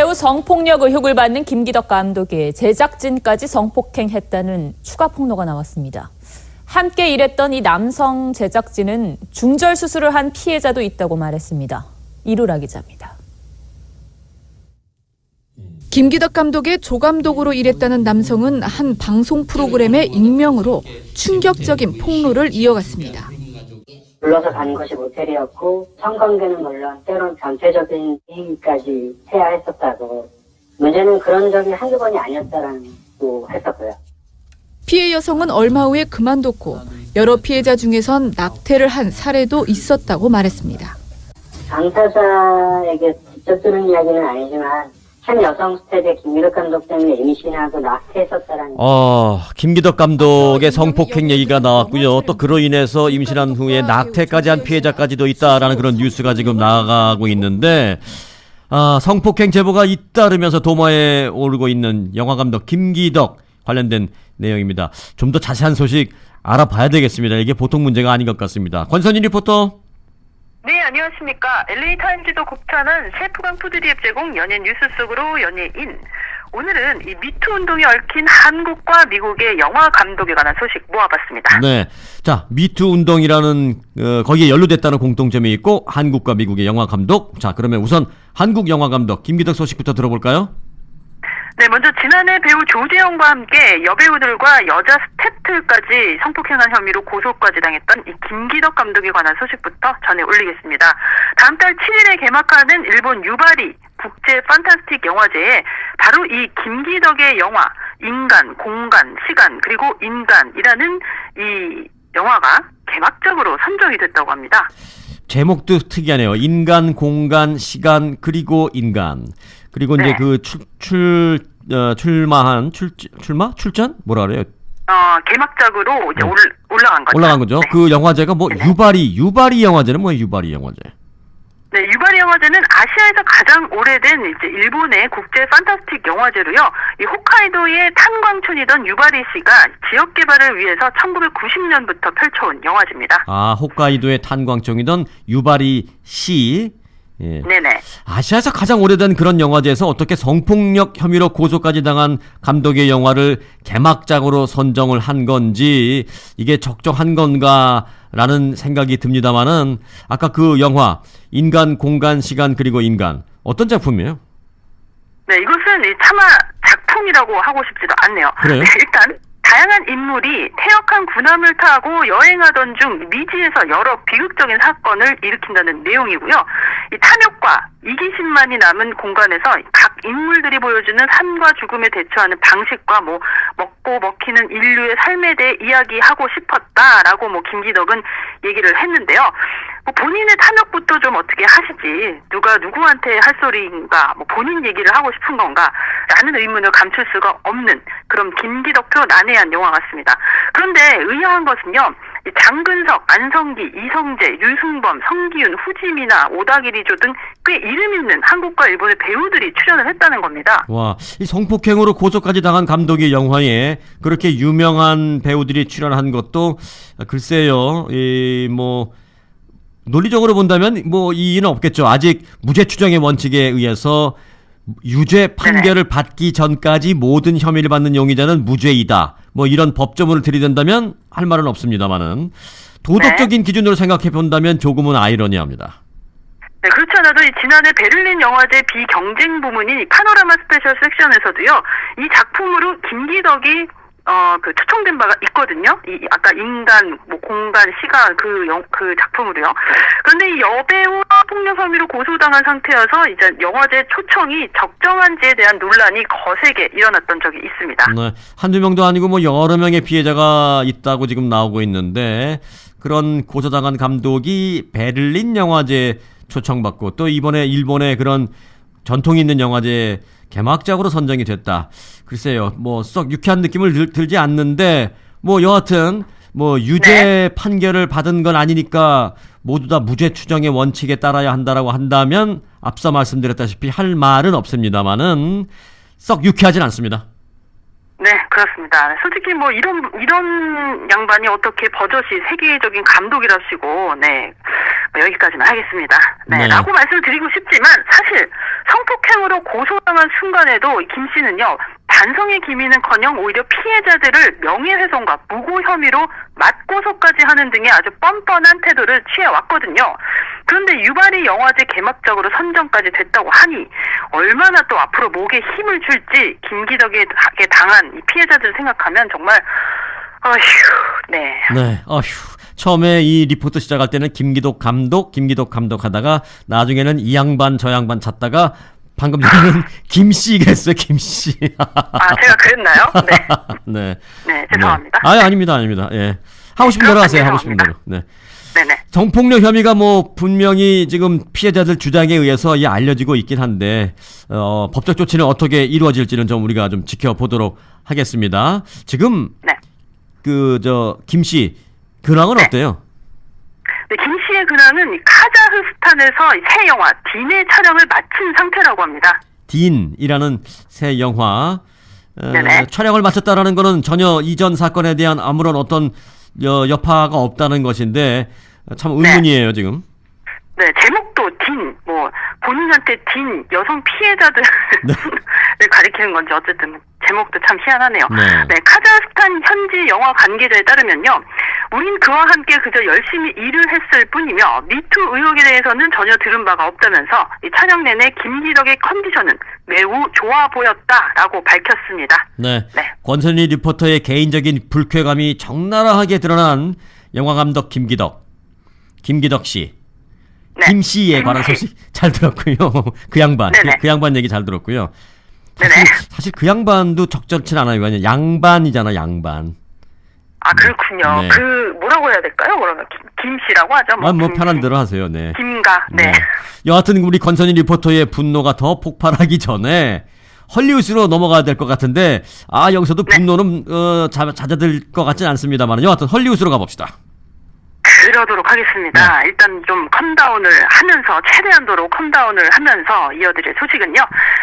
배우 성폭력 의혹을 받는 김기덕 감독이 제작진까지 성폭행했다는 추가 폭로가 나왔습니다. 함께 일했던 이 남성 제작진은 중절 수술을 한 피해자도 있다고 말했습니다. 이루라 기자입니다. 김기덕 감독의 조감독으로 일했다는 남성은 한 방송 프로그램의 익명으로 충격적인 폭로를 이어갔습니다. 불러서 간 것이 모텔이었고 성관계는 물론 때론 변태적인 행위까지 해야 했었다고 문제는 그런 적이 한두 번이 아니었다라는 거 했었고요. 피해 여성은 얼마 후에 그만뒀고 여러 피해자 중에선 낙태를 한 사례도 있었다고 말했습니다. 당사자에게 직접 들은 이야기는 아니지만 한 여성 스텝의 김미덕 감독 때문에 임신하고 낙태했었다라는 어, 김기덕 감독의 성폭행 얘기가 나왔고요. 또 그로 인해서 임신한 후에 낙태까지 한 피해자까지도 있다라는 그런 뉴스가 지금 나가고 있는데 아, 성폭행 제보가 잇따르면서 도마에 오르고 있는 영화 감독 김기덕 관련된 내용입니다. 좀 더 자세한 소식 알아봐야 되겠습니다. 이게 보통 문제가 아닌 것 같습니다. 권선희 리포터. 네, 안녕하십니까. LA타임즈도 곡찬한 셰프강 푸드리앱 제공 연예 뉴스 속으로 연예인. 오늘은 이 미투 운동이 얽힌 한국과 미국의 영화 감독에 관한 소식 모아봤습니다. 네. 자, 미투 운동이라는 어, 거기에 연루됐다는 공통점이 있고 한국과 미국의 영화 감독. 자, 그러면 우선 한국 영화 감독 김기덕 소식부터 들어볼까요? 네, 먼저 지난해 배우 조재영과 함께 여배우들과 여자 스태프들까지 성폭행한 혐의로 고소까지 당했던 이 김기덕 감독에 관한 소식부터 전해 올리겠습니다. 다음 달 7일에 개막하는 일본 유바리 국제 판타스틱 영화제에 바로 이 김기덕의 영화 인간, 공간, 시간 그리고 인간이라는 이 영화가 개막적으로 선정이 됐다고 합니다. 제목도 특이하네요. 인간, 공간, 시간, 그리고 인간. 그리고 이제 네. 그 출, 출, 어, 출마한, 출, 출마? 출전? 뭐라 그래요? 어, 개막작으로 이제 네. 올, 올라간 거죠. 올라간 거죠. 네. 그 영화제가 뭐 유바리, 유바리 영화제는 뭐예요? 유바리 영화제. 네, 유바리 영화제는 아시아에서 가장 오래된 이제 일본의 국제 판타스틱 영화제로요. 이 홋카이도의 탄광촌이던 유바리시가 지역 개발을 위해서 1990년부터 펼쳐온 영화제입니다. 아, 홋카이도의 탄광청이던 유바리 시. 예. 네네. 아시아에서 가장 오래된 그런 영화제에서 어떻게 성폭력 혐의로 고소까지 당한 감독의 영화를 개막작으로 선정을 한 건지 이게 적정한 건가라는 생각이 듭니다만은 아까 그 영화 인간 공간 시간 그리고 인간 어떤 작품이에요? 네, 이것은 이 차마 작품이라고 하고 싶지도 않네요. 그래요? 네, 일단 다양한 인물이 태역한 군함을 타고 여행하던 중 미지에서 여러 비극적인 사건을 일으킨다는 내용이고요. 이 탐욕과 이기심만이 남은 공간에서 각 인물들이 보여주는 삶과 죽음에 대처하는 방식과 뭐 먹고 먹히는 인류의 삶에 대해 이야기하고 싶었다라고 뭐 김기덕은 얘기를 했는데요. 뭐 본인의 탐욕부터 좀 어떻게 하시지 누가 누구한테 할 소리인가 뭐 본인 얘기를 하고 싶은 건가 라는 의문을 감출 수가 없는 그런 김기덕표 난해한 영화 같습니다. 그런데 의아한 것은요. 이 장근석, 안성기, 이성재, 유승범, 성기윤, 후지미나, 오다기리조 등 꽤 이름 있는 한국과 일본의 배우들이 출연을 했다는 겁니다. 와, 이 성폭행으로 고소까지 당한 감독의 영화에 그렇게 유명한 배우들이 출연한 것도 글쎄요, 이 뭐 논리적으로 본다면 뭐 이의는 없겠죠. 아직 무죄 추정의 원칙에 의해서 유죄 판결을 받기 전까지 모든 혐의를 받는 용의자는 무죄이다. 뭐 이런 법조문을 들이댄다면 할 말은 없습니다만은 도덕적인 기준으로 생각해 본다면 조금은 아이러니합니다. 네, 그렇지 않아도 이 지난해 베를린 영화제 비경쟁 부문인 이 파노라마 스페셜 섹션에서도요, 이 작품으로 김기덕이 어, 그 초청된 바가 있거든요. 이 아까 인간, 뭐 공간, 시간 그 영, 그 작품으로요. 그런데 이 여배우 폭력 혐의로 고소당한 상태여서 이제 영화제 초청이 적정한지에 대한 논란이 거세게 일어났던 적이 있습니다. 네, 한두 명도 아니고 뭐 여러 명의 피해자가 있다고 지금 나오고 있는데 그런 고소당한 감독이 베를린 영화제 초청받고 또 이번에 일본의 그런 전통 있는 영화제 개막작으로 선정이 됐다. 글쎄요, 뭐 썩 유쾌한 느낌을 들, 들지 않는데 뭐 여하튼 뭐 유죄 판결을 받은 건 아니니까 모두 다 무죄 추정의 원칙에 따라야 한다라고 한다면 앞서 말씀드렸다시피 할 말은 없습니다만은 썩 유쾌하진 않습니다. 네, 그렇습니다. 솔직히 뭐 이런 이런 양반이 어떻게 버젓이 세계적인 감독이라시고 네 뭐 여기까지만 하겠습니다. 네, 네. 라고 말씀을 드리고 싶지만 사실 성폭행으로 고소당한 순간에도 김 씨는요 반성의 기미는커녕 오히려 피해자들을 명예훼손과 무고 혐의로 맞고소까지 하는 등의 아주 뻔뻔한 태도를 취해왔거든요. 그런데 유발이 영화제 개막작으로 선정까지 됐다고 하니 얼마나 또 앞으로 목에 힘을 줄지 김기덕에게 당한 이 피해자들 생각하면 정말 어휴 네 네, 어휴. 처음에 이 리포트 시작할 때는 김기덕 감독, 김기덕 감독 하다가 나중에는 이 양반 저 양반 찾다가 방금 전에는 김씨가 했어요, 김씨. 아 제가 그랬나요? 네, 네. 네 죄송합니다. 네. 아, 아닙니다, 아닙니다. 예. 하고 싶은 네, 대로 하세요. 하고 싶은 대로. 네. 네네. 성폭력 혐의가 뭐 분명히 지금 피해자들 주장에 의해서 이 알려지고 있긴 한데 어, 법적 조치는 어떻게 이루어질지는 좀 우리가 좀 지켜보도록 하겠습니다. 지금 네. 그 저 김씨 근황은 어때요? 네, 김 씨의 근황은 이 카자흐스탄에서 이새 영화 딘의 촬영을 마친 상태라고 합니다. 딘이라는 새 영화 어, 네네. 촬영을 마쳤다라는 거는 전혀 이전 사건에 대한 아무런 어떤 여, 여파가 없다는 것인데 참 의문이에요 지금. 네, 제목도 딘, 뭐, 본인한테 딘, 여성 피해자들을 네. 가리키는 건지 어쨌든 제목도 참 희한하네요. 네. 카자흐스탄 현지 영화 관계자에 따르면요. 우린 그와 함께 그저 열심히 일을 했을 뿐이며 미투 의혹에 대해서는 전혀 들은 바가 없다면서 이 촬영 내내 김기덕의 컨디션은 매우 좋아 보였다라고 밝혔습니다. 네. 네. 권선희 리포터의 개인적인 불쾌감이 적나라하게 드러난 영화 감독 김기덕. 김기덕 씨. 네. 김 씨에 관한. 소식 잘 들었고요. 그 양반. 그, 그 양반 얘기 잘 들었고요. 사실. 사실 그 양반도 적절치 않아요. 왜냐 양반이잖아, 양반. 아, 그렇군요. 네. 그, 뭐라고 해야 될까요? 그러면 김, 김 씨라고 하죠? 아, 뭐 김 편한 씨. 대로 하세요. 네. 김가, 네. 여하튼 우리 권선희 리포터의 분노가 더 폭발하기 전에 헐리우드로 넘어가야 될 것 같은데 아 여기서도 네. 분노는 어, 자, 잦아들 것 같진 않습니다만 여하튼 헐리우드로 가봅시다. 그러도록 하겠습니다. 일단 좀 컴다운을 하면서 최대한도로 컴다운을 하면서 이어드릴 소식은요.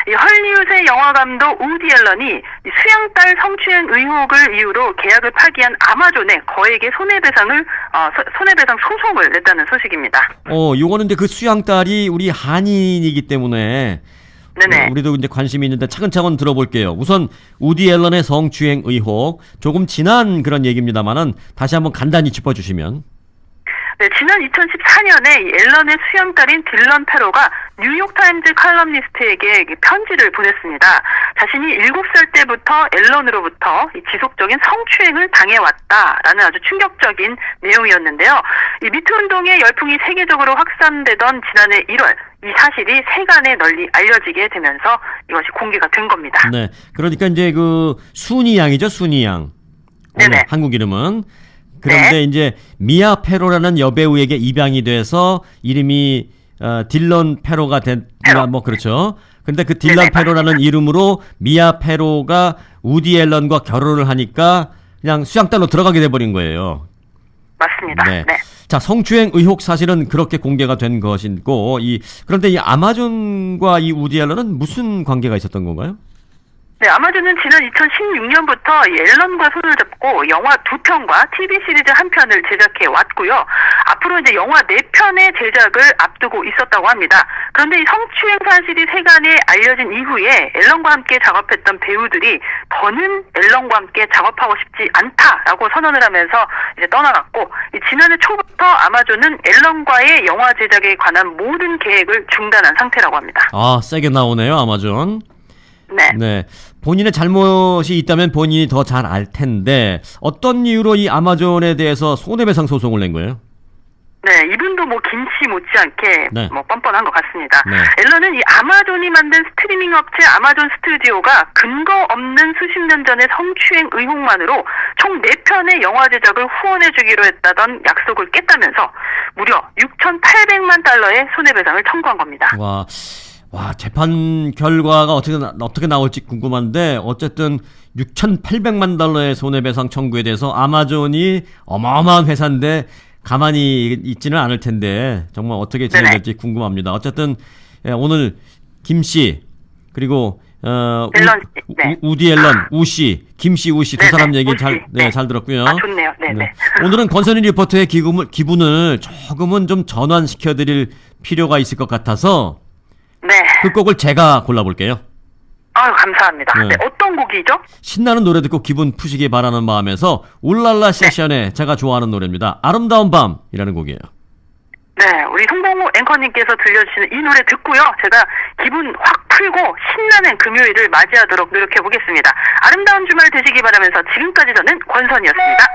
이 헐리우드의 영화 감독 우디 앨런이 이 수양딸 성추행 의혹을 이유로 계약을 파기한 아마존에 거액의 손해배상을 어, 소- 손해배상 소송을 냈다는 소식입니다. 어 요거는 이제 그 수양딸이 우리 한인이기 때문에 네네. 어, 우리도 이제 관심이 있는데 차근차근 들어볼게요. 우선 우디 앨런의 성추행 의혹 조금 지난 그런 얘기입니다만은 다시 한번 간단히 짚어주시면 네, 지난 2014년에 이 앨런의 수양딸인 딜런 페로가 뉴욕타임즈 칼럼니스트에게 이 편지를 보냈습니다. 자신이 7살 때부터 앨런으로부터 이 지속적인 성추행을 당해왔다라는 아주 충격적인 내용이었는데요. 이 미투 운동의 열풍이 세계적으로 확산되던 지난해 1월 이 사실이 세간에 널리 알려지게 되면서 이것이 공개가 된 겁니다. 네. 그러니까 이제 그 순이 양이죠, 순이 양. 네네. 한국 이름은. 그런데 네. 이제 미아 페로라는 여배우에게 입양이 돼서 이름이 어, 딜런 페로가 된, 페로. 뭐 그렇죠. 근데 그 딜런 네네, 페로라는 이름으로 미아 페로가 우디 앨런과 결혼을 하니까 그냥 수양딸로 들어가게 돼버린 거예요. 맞습니다. 네. 네. 자, 성추행 의혹 사실은 그렇게 공개가 된 것이고, 이, 그런데 이 아마존과 이 우디 앨런은 무슨 관계가 있었던 건가요? 네, 아마존은 지난 2016년부터 앨런과 손을 잡고 영화 두 편과 TV 시리즈 한 편을 제작해 왔고요. 앞으로 이제 영화 네 편의 제작을 앞두고 있었다고 합니다. 그런데 이 성추행 사실이 세간에 알려진 이후에 앨런과 함께 작업했던 배우들이 더는 앨런과 함께 작업하고 싶지 않다라고 선언을 하면서 이제 떠나갔고 이 지난해 초부터 아마존은 앨런과의 영화 제작에 관한 모든 계획을 중단한 상태라고 합니다. 아, 세게 나오네요, 아마존. 네. 네. 본인의 잘못이 있다면 본인이 더 잘 알 텐데, 어떤 이유로 이 아마존에 대해서 손해배상 소송을 낸 거예요? 네, 이분도 뭐 김씨 못지않게 네. 뭐 뻔뻔한 것 같습니다. 네. 앨런은 이 아마존이 만든 스트리밍 업체 아마존 스튜디오가 근거 없는 수십 년 전의 성추행 의혹만으로 총 4편의 영화 제작을 후원해주기로 했다던 약속을 깼다면서 무려 6,800만 달러의 손해배상을 청구한 겁니다. 와, 와, 재판 결과가 어떻게, 나, 어떻게 나올지 궁금한데, 어쨌든 6,800만 달러의 손해배상 청구에 대해서 아마존이 어마어마한 회사인데, 가만히 있지는 않을 텐데, 정말 어떻게 진행될지 궁금합니다. 어쨌든, 예, 오늘 김 씨, 그리고 어, 앨런 씨, 우, 네. 우, 디 앨런, 우씨, 김씨, 우씨 두 사람 얘기 잘, 네, 네. 잘 들었고요. 아, 좋네요. 네네. 오늘은 권선희 리포터의 기분을, 기분을 조금은 좀 전환시켜드릴 필요가 있을 것 같아서 네. 그 곡을 제가 골라볼게요. 아유, 감사합니다. 네. 네. 어떤 곡이죠? 신나는 노래 듣고 기분 푸시기 바라는 마음에서 울랄라 세션의 제가 좋아하는 노래입니다. 아름다운 밤이라는 곡이에요. 네, 우리 송봉호 앵커님께서 들려주시는 이 노래 듣고요. 제가 기분 확 풀고 신나는 금요일을 맞이하도록 노력해 보겠습니다. 아름다운 주말 되시기 바라면서 지금까지 저는 권선이었습니다.